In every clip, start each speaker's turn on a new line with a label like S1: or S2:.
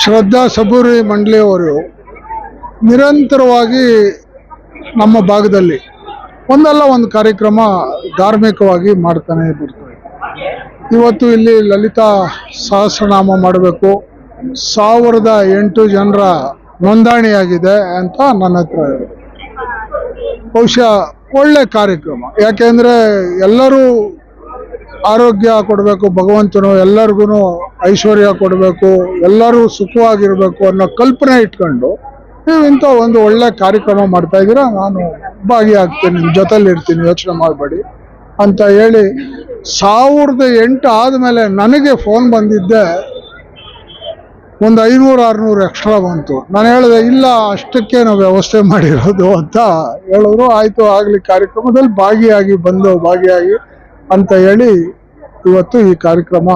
S1: ಶ್ರದ್ಧಾ. ಸಬೂರಿ ಮಂಡಳಿಯವರು ನಿರಂತರವಾಗಿ ನಮ್ಮ ಭಾಗದಲ್ಲಿ ಒಂದಲ್ಲ ಒಂದು ಕಾರ್ಯಕ್ರಮ ಧಾರ್ಮಿಕವಾಗಿ ಮಾಡ್ತಾನೆ ಬಿಡ್ತಾರೆ ಇವತ್ತು ಇಲ್ಲಿ ಲಲಿತಾ ಸಹಸ್ರನಾಮ ಮಾಡಬೇಕು. ಸಾವಿರದ ಎಂಟು ಜನರ ನೋಂದಣಿಯಾಗಿದೆ ಅಂತ ನನ್ನ ಹತ್ರ ಬಹುಶಃ ಒಳ್ಳೆ ಕಾರ್ಯಕ್ರಮ. ಯಾಕೆಂದ್ರೆ ಎಲ್ಲರೂ ಆರೋಗ್ಯ ಕೊಡಬೇಕು, ಭಗವಂತನು ಎಲ್ಲರಿಗೂ ಐಶ್ವರ್ಯ ಕೊಡಬೇಕು, ಎಲ್ಲರೂ ಸುಖವಾಗಿರಬೇಕು ಅನ್ನೋ ಕಲ್ಪನೆ ಇಟ್ಕೊಂಡು ನೀವು ಒಂದು ಒಳ್ಳೆ ಕಾರ್ಯಕ್ರಮ ಮಾಡ್ತಾ ಇದ್ದೀರಾ, ನಾನು ಭಾಗಿಯಾಗ್ತೀನಿ ನಿಮ್ಮ ಜೊತೆಲಿ ಇರ್ತೀನಿ, ಯೋಚನೆ ಮಾಡಬೇಡಿ ಅಂತ ಹೇಳಿ ಸಾವಿರದ ಎಂಟು ಆದಮೇಲೆ ನನಗೆ ಫೋನ್ ಬಂದಿದ್ದೆ. ಒಂದು ಐನೂರು, ಆರುನೂರು ಎಕ್ಸ್ಟ್ರಾ ಬಂತು. ನಾನು ಹೇಳಿದೆ, ಇಲ್ಲ, ಅಷ್ಟಕ್ಕೆ ನಾವು ವ್ಯವಸ್ಥೆ ಮಾಡಿರೋದು ಅಂತ ಹೇಳಿದ್ರು. ಆಯಿತು, ಆಗಲಿ, ಕಾರ್ಯಕ್ರಮದಲ್ಲಿ ಭಾಗಿಯಾಗಿ ಬಂದು, ಭಾಗಿಯಾಗಿ ಅಂತ ಹೇಳಿ ಇವತ್ತು ಈ ಕಾರ್ಯಕ್ರಮ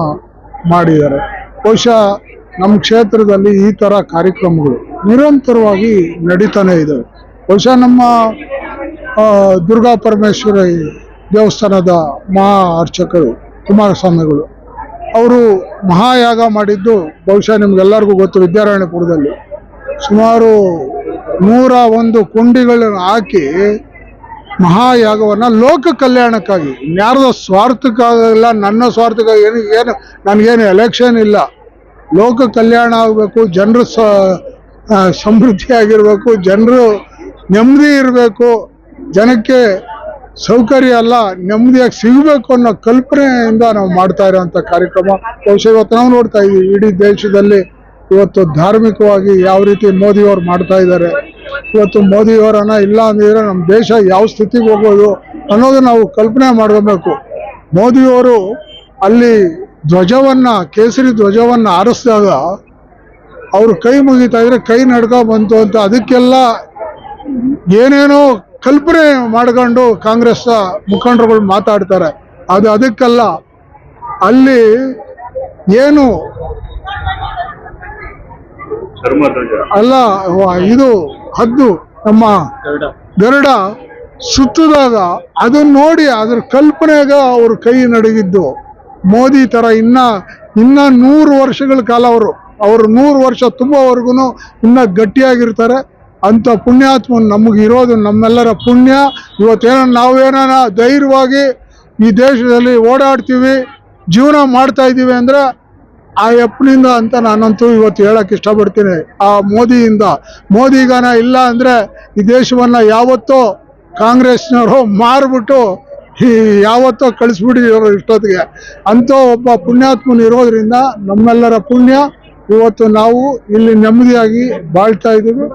S1: ಮಾಡಿದ್ದಾರೆ. ಬಹುಶಃ ನಮ್ಮ ಕ್ಷೇತ್ರದಲ್ಲಿ ಈ ಥರ ಕಾರ್ಯಕ್ರಮಗಳು ನಿರಂತರವಾಗಿ ನಡೀತಾನೆ ಇದ್ದಾವೆ ಬಹುಶಃ ನಮ್ಮ ದುರ್ಗಾ ಪರಮೇಶ್ವರಿ ದೇವಸ್ಥಾನದ ಮಹಾ ಅರ್ಚಕರು, ಕುಮಾರಸ್ವಾಮಿಗಳು, ಅವರು ಮಹಾಯಾಗ ಮಾಡಿದ್ದು ಬಹುಶಃ ನಿಮ್ಗೆಲ್ಲರಿಗೂ ಗೊತ್ತು ವಿದ್ಯಾರಾಯಣಪುರದಲ್ಲಿ ಸುಮಾರು ನೂರ ಒಂದು ಕುಂಡಿಗಳನ್ನು ಹಾಕಿ ಮಹಾಯಾಗವನ್ನ ಲೋಕ ಕಲ್ಯಾಣಕ್ಕಾಗಿ. ಇನ್ಯಾರ್ದೋ ಸ್ವಾರ್ಥಕ್ಕಾಗಲ್ಲ ನನ್ನ ಸ್ವಾರ್ಥಕ್ಕಾಗಿ ಏನು ಏನು ನನಗೇನು ಎಲೆಕ್ಷನ್ ಇಲ್ಲ. ಲೋಕ ಕಲ್ಯಾಣ ಆಗಬೇಕು ಜನರು ಸ ಆ, ಸಮೃದ್ಧಿ ಆಗಿರ್ಬೇಕು ಜನರು ನೆಮ್ಮದಿ ಇರಬೇಕು ಜನಕ್ಕೆ ಸೌಕರ್ಯ ಅಲ್ಲ ನೆಮ್ಮದಿಯಾಗಿ ಸಿಗಬೇಕು ಅನ್ನೋ ಕಲ್ಪನೆಯಿಂದ ನಾವು ಮಾಡ್ತಾ ಇರೋವಂಥ ಕಾರ್ಯಕ್ರಮ. ಬಹುಶಃ ಇವತ್ತು ನಾವು ನೋಡ್ತಾ ಇದ್ದೀವಿ ಇಡೀ ದೇಶದಲ್ಲಿ ಇವತ್ತು ಧಾರ್ಮಿಕವಾಗಿ ಯಾವ ರೀತಿ ಮೋದಿಯವರು ಮಾಡ್ತಾ ಇದ್ದಾರೆ. ಇವತ್ತು ಮೋದಿಯವರನ್ನ ಇಲ್ಲ ಅಂದಿದ್ರೆ ನಮ್ಮ ದೇಶ ಯಾವ ಸ್ಥಿತಿಗೆ ಹೋಗೋದು ಅನ್ನೋದು ನಾವು ಕಲ್ಪನೆ ಮಾಡ್ಕೋಬೇಕು. ಮೋದಿಯವರು ಅಲ್ಲಿ ಧ್ವಜವನ್ನ ಕೇಸರಿ ಧ್ವಜವನ್ನ ಆರಿಸಿದಾಗ ಅವರು ಕೈ ಮುಗಿತಾ ಇದ್ರೆ ಕೈ ನಡ್ಕ ಬಂತು ಅಂತ ಅದಕ್ಕೆಲ್ಲ ಏನೇನೋ ಕಲ್ಪನೆ ಮಾಡ್ಕೊಂಡು ಕಾಂಗ್ರೆಸ್ ಮುಖಂಡರುಗಳು ಮಾತಾಡ್ತಾರೆ. ಅದು ಅದಕ್ಕಲ್ಲ. ಅಲ್ಲಿ ಏನು ಅಲ್ಲ ಇದು ಹದ್ದು ನಮ್ಮ ಗರುಡ. ಸುತ್ತದಾಗ ಅದನ್ನ ನೋಡಿ ಅದ್ರ ಕಲ್ಪನೆಗ ಅವ್ರ ಕೈ ನಡೆದಿದ್ದು ಮೋದಿ ತರ ಇನ್ನ ಇನ್ನ ನೂರು ವರ್ಷಗಳ ಕಾಲ ಅವರು ಅವರು ನೂರು ವರ್ಷ ತುಂಬವರೆಗೂ ಇನ್ನ ಗಟ್ಟಿಯಾಗಿರ್ತಾರೆ. ಅಂತ ಪುಣ್ಯಾತ್ಮ ನಮಗೆ ಇರೋದು ನಮ್ಮೆಲ್ಲರ ಪುಣ್ಯ. ಇವತ್ತೇನೋ ನಾವೇನ ಧೈರ್ಯವಾಗಿ ಈ ದೇಶದಲ್ಲಿ ಓಡಾಡ್ತೀವಿ ಜೀವನ ಮಾಡ್ತಾ ಇದ್ದೀವಿ ಅಂದ್ರೆ ಆ ಎಪ್ನಿಂದ ಅಂತ ನಾನಂತೂ ಇವತ್ತು ಹೇಳಕ್ ಇಷ್ಟಪಡ್ತೀನಿ. ಆ ಮೋದಿಯಿಂದ. ಮೋದಿಗಾನ ಇಲ್ಲ ಅಂದರೆ ಈ ದೇಶವನ್ನು ಯಾವತ್ತೋ ಕಾಂಗ್ರೆಸ್ನವರು ಮಾರ್ಬಿಟ್ಟು ಈ ಯಾವತ್ತೋ ಕಳಿಸ್ಬಿಟ್ಟಿದ್ರು ಇಷ್ಟೊತ್ತಿಗೆ. ಅಂತ ಒಬ್ಬ ಪುಣ್ಯಾತ್ಮನ ಇರೋದ್ರಿಂದ ನಮ್ಮೆಲ್ಲರ ಪುಣ್ಯ. ಇವತ್ತು ನಾವು ಇಲ್ಲಿ ನೆಮ್ಮದಿಯಾಗಿ ಬಾಳ್ತಾ ಇದ್ದೀವಿ.